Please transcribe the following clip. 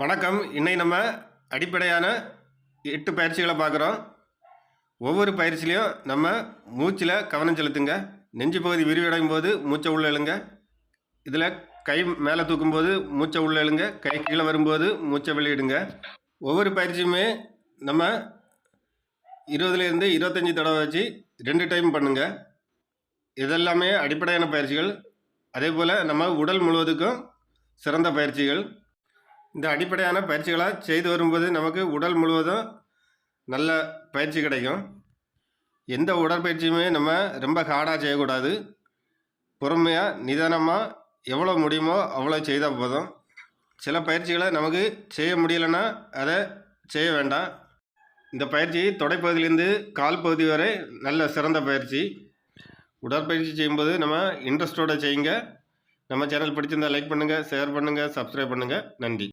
வணக்கம். இன்னை நம்ம அடிப்படையான எட்டு பயிற்சிகளை பார்க்குறோம். ஒவ்வொரு பயிற்சிலையும் நம்ம மூச்சில் கவனம் செலுத்துங்க. நெஞ்சு பகுதி விரிவடையும் போது மூச்சை உள்ள எழுங்க. இதில் கை மேலே தூக்கும்போது மூச்சை உள்ள எழுங்க. கை கீழே வரும்போது மூச்சை வெளியிடுங்க. ஒவ்வொரு பயிற்சியுமே நம்ம இருபதுலேருந்து இருபத்தஞ்சி தடவை வச்சு ரெண்டு டைம் பண்ணுங்கள் இதெல்லாமே அடிப்படையான பயிற்சிகள். அதே போல் நம்ம உடல் முழுவதுக்கும் சிறந்த பயிற்சிகள். இந்த அடிப்படையான பயிற்சிகளை செய்து வரும்போது நமக்கு உடல் முழுவதும் நல்ல பயிற்சி கிடைக்கும். எந்த உடற்பயிற்சியுமே நம்ம ரொம்ப ஹார்டாக செய்யக்கூடாது. பொறுமையாக நிதானமாக எவ்வளோ முடியுமோ அவ்வளோ செய்தால் போதும். சில பயிற்சிகளை நமக்கு செய்ய முடியலைன்னா அதை செய்ய வேண்டாம். இந்த பயிற்சி தொடைப்பகுதியிலேருந்து கால் பகுதி வரை நல்ல சிறந்த பயிற்சி. உடற்பயிற்சி செய்யும்போது நம்ம இன்ட்ரெஸ்டோடு செய்யுங்க. நம்ம சேனல் பிடிச்சிருந்தா லைக் பண்ணுங்கள் ஷேர் பண்ணுங்கள் சப்ஸ்கிரைப் பண்ணுங்கள் நன்றி.